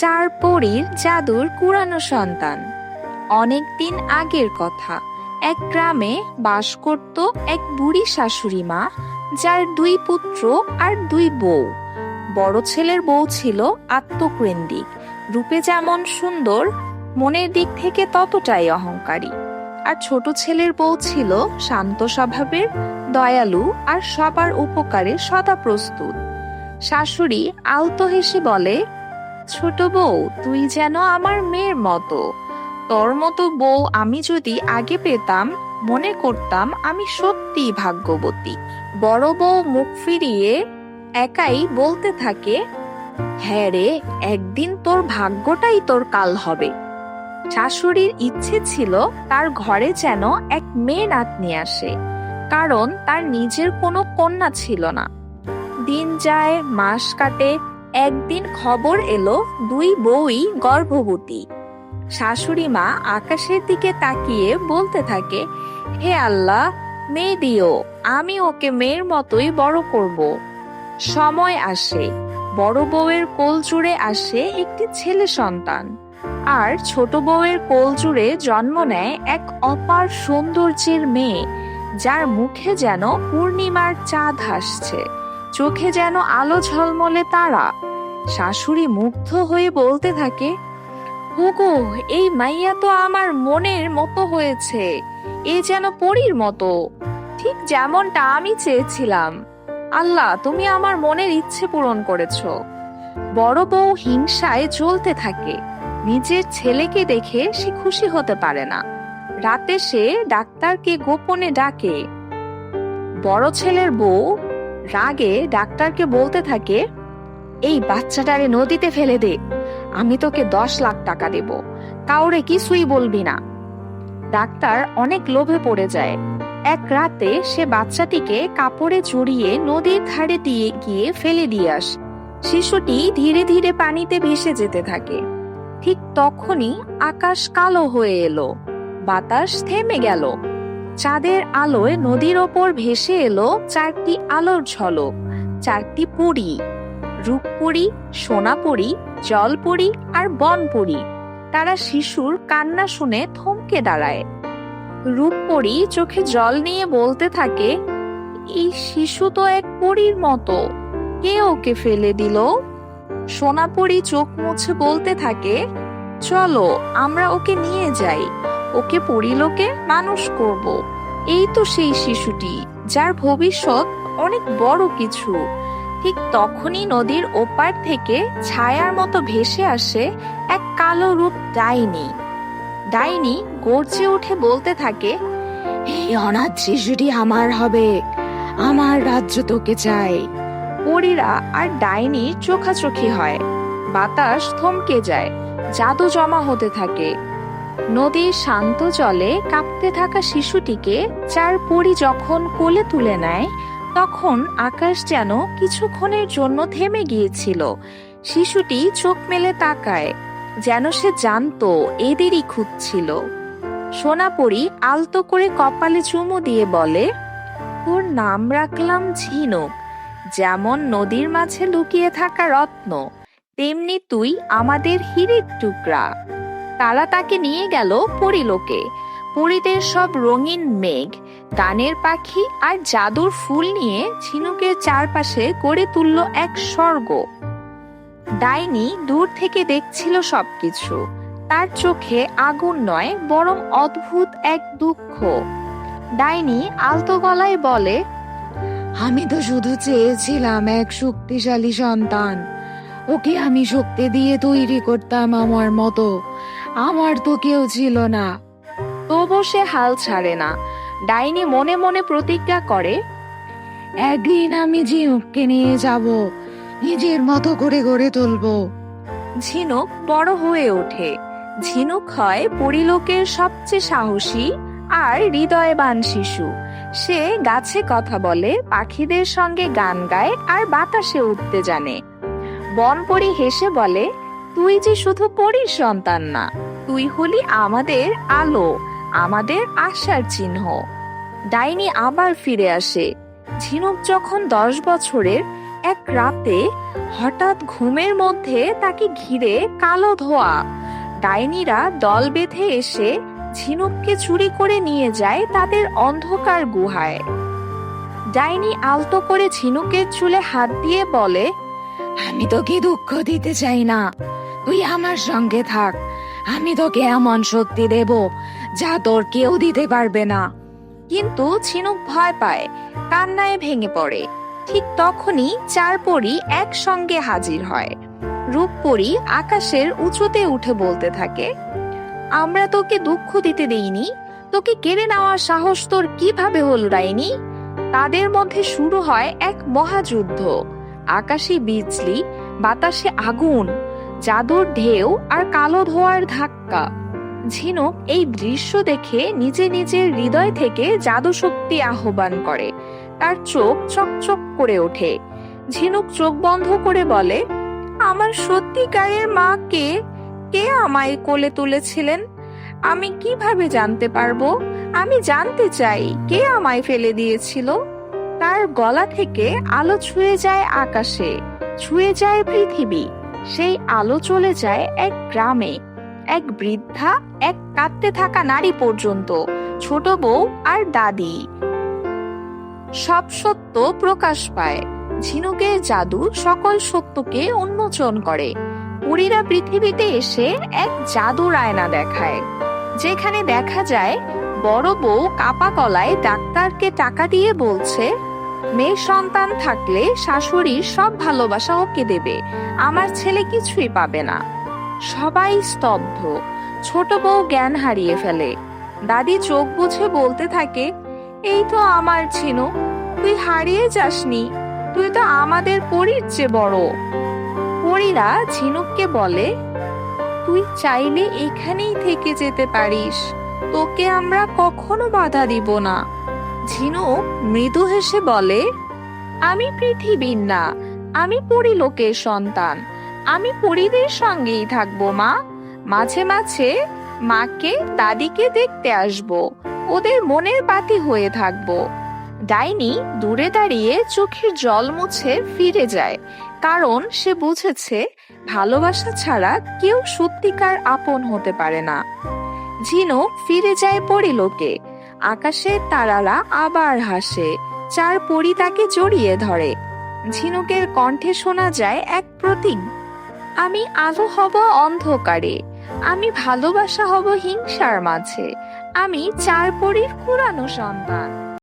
চার পরীর জাদুর কুরানো সন্তান। অনেক দিন আগের কথা, এক গ্রামে বাস করত এক বুড়ি শাশুড়ি মা, যার দুই পুত্র আর দুই বউ। বড় ছেলের বউ ছিল আত্মকেন্দ্রিক, রূপে যেমন সুন্দর, মনের দিক থেকে ততটাই অহংকারী। আর ছোট ছেলের বউ ছিল শান্ত স্বভাবের, দয়ালু আর সবার উপকারে সদা প্রস্তুত। শাশুড়ি আলতো হেসে বলে ছোট বউ, তুই যেন আমার মেয়ের মতো। তোর মতো বউ আমি যদি আগে পেতাম, মনে করতাম আমি সত্যি ভাগ্যবতী। বড় বউ মুখ ফিরিয়ে একাই বলতে থাকে হ্যাঁ রে, একদিন তোর ভাগ্যটাই তোর কাল হবে। শাশুড়ির ইচ্ছে ছিল তার ঘরে যেন এক মেয়ে নাতনি আসে, কারণ তার নিজের কোনো কন্যা ছিল না। দিন যায়, মাস কাটে একদিন খবর এলো দুই বউই গর্ভবতী। শাশুড়ি মা আকাশের দিকে তাকিয়ে বলতে থাকে, হে আল্লাহ, মেয়ে দিও, আমি ওকে মেয়ের মতোই বড় করব। সময় আসে, বড় বউয়ের কোল জুড়ে আসে একটি ছেলে সন্তান। আর ছোট বউয়ের কোল জুড়ে জন্ম নেয় এক অপার সৌন্দর্যের মেয়ে, যার মুখে যেন পূর্ণিমার চাঁদ হাসছে। চোখে যেন আলো ঝলমলে তারা। শাশুড়ি মুগ্ধ হয়ে বলতে থাকে, হুগো, এই মাইয়া তো আমার মনের মতো হয়েছে, এ যেন পরীর মতো। ঠিক যেমনটা আমি চেয়েছিলাম। আল্লাহ, তুমি আমার মনের ইচ্ছে পূরণ করেছ। বড় বউ হিংসায় জ্বলতে থাকে। নিজের ছেলেকে দেখে সে খুশি হতে পারে না। রাতে সে ডাক্তারকে গোপনে ডাকে। বড় ছেলের বউ রাগে ডাক্তারকে বলতে থাকে, এই বাচ্চাটারে নদীতে ফেলে দে, আমি তোকে দশ লাখ টাকা দেব, কাউরে কিছুই বলবি না। ডাক্তার অনেক লোভে পড়ে যায়। এক রাতে সে বাচ্চাটিকে কাপড়ে জড়িয়ে নদীর ধারে দিয়ে গিয়ে ফেলে দিয়ে আস। শিশুটি ধীরে ধীরে পানিতে ভেসে যেতে থাকে। ঠিক তখনই আকাশ কালো হয়ে এলো। বাতাস থেমে গেল। চাঁদের আলোয় নদীর ওপর ভেসে এলো চারটি আলোর ঝলক। চারটি পুরী। রূপপুরী, সোনাপুরী, জলপুরী আর বনপুরী। তারা শিশুর কান্না শুনে থমকে দাঁড়ায়। রূপপুরী চোখে জল নিয়ে বলতে থাকে, এই শিশু তো এক পরীর মতো। কে ওকে ফেলে দিল? সোনাপুরী চোখ মুছে বলতে থাকে, চলো, আমরা ওকে নিয়ে যাই। ওকে পরিলোকে মানুষ করব। এই তো সেই শিশুটি, যার ভবিষ্যৎ অনেক বড় কিছু। ঠিক তখনই নদীর ওপার থেকে ছায়ার মতো ভেসে আসে এক কালো রূপ ডাইনি। ডাইনি গর্জে উঠে বলতে থাকে, এই অনাথ শিশুটি আমার হবে। আমার রাজ্য তোকে চাই। পরীরা আর ডাইনি চোখাচোখি হয়। বাতাস থমকে যায়, জাদু জমা হতে থাকে। নদীর শান্ত জলে কাঁপতে থাকা শিশুটিকে চার পরি যখন কোলে তুলে নেয়, তখন আকাশ যেন কিছুক্ষণের জন্য থেমে গিয়েছিল। শিশুটি চোখ মেলে তাকায়, যেন সে জানতো এদেরই খুঁজছিল। সোনাপরি আলতো করে কপালে চুমু দিয়ে বলে ওর নাম রাখলাম ঝিনুক, যেমন নদীর মাঝে লুকিয়ে থাকা রত্ন, তেমনি তুই আমাদের হিরের টুকরা। তারা তাকে নিয়ে গেল পরিলোকে পরিদের সব রঙিন মেঘ, গানের পাখি আর জাদুর ফুল নিয়ে ঝিনুকের চারপাশে গড়ে তুলল এক স্বর্গ। ডাইনি দূর থেকে দেখছিল সবকিছু। তার চোখে আগুন নয়, বরং অদ্ভুত এক দুঃখ। ডাইনি আলতো গলায় বলে, আমি তো শুধু চেয়েছিলাম এক শক্তিশালী সন্তান। ওকে আমি শক্তি দিয়ে তৈরি করতাম আমার মতো। আমার তো কেউ ছিল না। তবু সে হাল ছাড়ে না। ডাইনি মনে মনে প্রতিজ্ঞা করে, একদিন আমি ঝিনুককে নিয়ে যাব। নিজের মতো করে গড়ে তুলবো। ঝিনুক বড় হয়ে ওঠে। ঝিনুক হয় পরিলোকের সবচেয়ে সাহসী আর হৃদয়বান শিশু। সে গাছে কথা বলে, পাখিদের সঙ্গে গান গায় আর বাতাসে উঠতে জানে। বনপরি হেসে বলে, তুই যে শুধু পরীর সন্তান না তুই হলি আমাদের আলো, আমাদের আশার চিহ্ন। ডাইনি আবার ফিরে আসে। ঝিনুক যখন দশ বছরের এক রাতে হঠাৎ ঘুমের মধ্যে তাকে ঘিরে কালো ধোয়া, ডাইনিরা দল বেঁধে এসে ঝিনুককে চুরি করে নিয়ে যায় তাদের অন্ধকার গুহায়। ডাইনি আলতো করে ঝিনুকের চুলে হাত দিয়ে বলে, আমি তোকে দুঃখ দিতে চাই না। তুই আমার সঙ্গে থাক। আমি তোকে এমন শক্তি দেব যা তোর কেউ দিতে পারবে না। কিন্তু ঝিনুক ভয় পায়, কান্নায় ভেঙে পড়ে। ঠিক তখনই চার পরী একসঙ্গে হাজির হয়। রূপপরী আকাশের উঁচুতে উঠে বলতে থাকে, আমরা তোকে দুঃখ দিতে দেইনি, তোকে কেড়ে নেওয়ার সাহস তোর কীভাবে হল ডাইনি? তাদের মধ্যে শুরু হয় এক মহাযুদ্ধ। আকাশে বিজলি, বাতাসে আগুন জাদুর ঢেউ আর কালো ধোয়ার ধাক্কা। ঝিনুক এই দৃশ্য দেখে নিজে নিজের হৃদয় থেকে জাদু শক্তি আহ্বান করে। তার চোখ চকচক করে ওঠে। ঝিনুক চোখ বন্ধ করে বলে, আমার সত্যিকারের মা কে? কে আমায় কোলে তুলেছিলেন? আমি কীভাবে জানতে পারব? আমি জানতে চাই কে আমায় ফেলে দিয়েছিল? তার গলা থেকে আলো ছুঁয়ে যায় আকাশে, ছুঁয়ে যায় পৃথিবী। সেই আলো চলে যায় এক গ্রামে। এক বৃদ্ধা এক কাঁদতে থাকা নারী পর্যন্ত, ছোট বউ আর দাদি। সব সত্য প্রকাশ পায়। ঝিনুকের জাদু সকল সত্যকে উন্মোচন করে। পুরীরা পৃথিবীতে এসে এক জাদুর আয়না দেখায়। যেখানে দেখা যায়, বড় বউ কাপা কলায় ডাক্তারকে টাকা দিয়ে বলছে মেয়ে সন্তান থাকলে শাশুড়ি সব ভালোবাসা ওকে দেবে। আমার ছেলে কিছুই পাবে না। সবাই স্তব্ধ। ছোট বউ জ্ঞান হারিয়ে ফেলে। দাদি চোখ বুঝে বলতে থাকে, এই তো আমার ছিনু। তুই হারিয়ে যাসনি। তুই তো আমাদের পরীর চেয়ে বড়। পরীরা ঝিনুককে বলে, তুই চাইলে এখানেই থেকে যেতে পারিস। তোকে আমরা কখনো বাধা দিব না। ঝিনুক মৃদু হেসে বলে, আমি পৃথিবীর না, আমি পরিলোকের সন্তান। আমি পরিদের সঙ্গেই থাকব, মা। মাঝে মাঝে মাকে দাদিকে দেখতে আসব। ওদের মনের পাতি হয়ে থাকব। ডাইনি দূরে দাঁড়িয়ে চোখের জল মুছে ফিরে যায়, কারণ সে বুঝেছে ভালোবাসা ছাড়া কেউ সত্যিকার আপন হতে পারে না। ঝিনুক ফিরে যায় পরিলোকে। আকাশে তারারা আবার হাসে। চার পরি তাকে জড়িয়ে ধরে। ঝিনুকের কণ্ঠে শোনা যায় এক প্রতীক। আমি আলো হব অন্ধকারে। আমি ভালোবাসা হব হিংসার মাঝে। আমি চার পরীর কুরানো সন্তান।